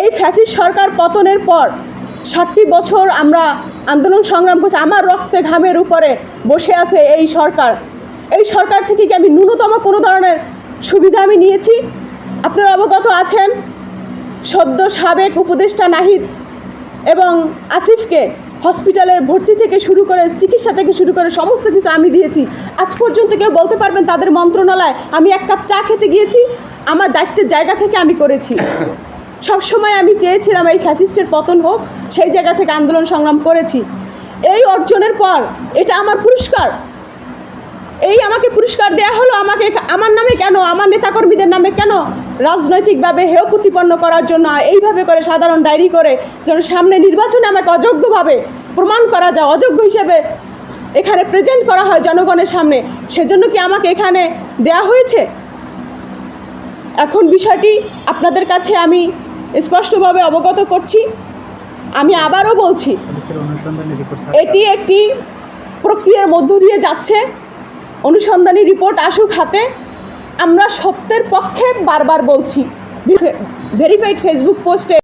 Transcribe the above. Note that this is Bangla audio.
এই ফ্যাসিস সরকার পতনের পর ষাটটি বছর আমরা আন্দোলন সংগ্রাম করছি, আমার রক্তে ঘামের উপরে বসে আছে এই সরকার। এই সরকার থেকে কি আমি ন্যূনতম কোনো ধরনের সুবিধা আমি নিয়েছি? আপনারা অবগত আছেন, সদ্য সাবেক উপদেষ্টা নাহিদ এবং আসিফকে হসপিটালে ভর্তি থেকে শুরু করে, চিকিৎসা থেকে শুরু করে সমস্ত কিছু আমি দিয়েছি। আজ পর্যন্ত কেউ বলতে পারবেন তাদের মন্ত্রণালয়, আমি এক কাপ চা খেতে গিয়েছি, আমার দায়িত্বের জায়গা থেকে আমি করেছি। সব সময় আমি চেয়েছিলাম এই ফ্যাসিস্টের পতন হোক, সেই জায়গা থেকে আন্দোলন সংগ্রাম করেছি। এই অর্জনের পর এটা আমার পুরস্কার। এই আমাকে পুরস্কার দেয়া হলো আমাকে আমার নামে কেন, আমার নেতাকর্মীদের নামে কেন রাজনৈতিকভাবে হেয় প্রতিপন্ন করার জন্য এইভাবে করে সাধারণ ডায়েরি করে যেন সামনে নির্বাচনে আমাকে অযোগ্যভাবে প্রমাণ করা যায়, অযোগ্য হিসেবে এখানে প্রেজেন্ট করা হয় জনগণের সামনে, সেজন্য কি আমাকে এখানে দেয়া হয়েছে? এখন বিষয়টি আপনাদের কাছে আমি স্পষ্টভাবে অবগত করছি। আমি আবারও বলছি, এটি একটি প্রক্রিয়ার মধ্য দিয়ে যাচ্ছে। অনুসন্ধানী রিপোর্ট আসুক হাতে। আমরা সত্যের পক্ষে বারবার বলছি। ভেরিফাইড ফেসবুক পোস্টে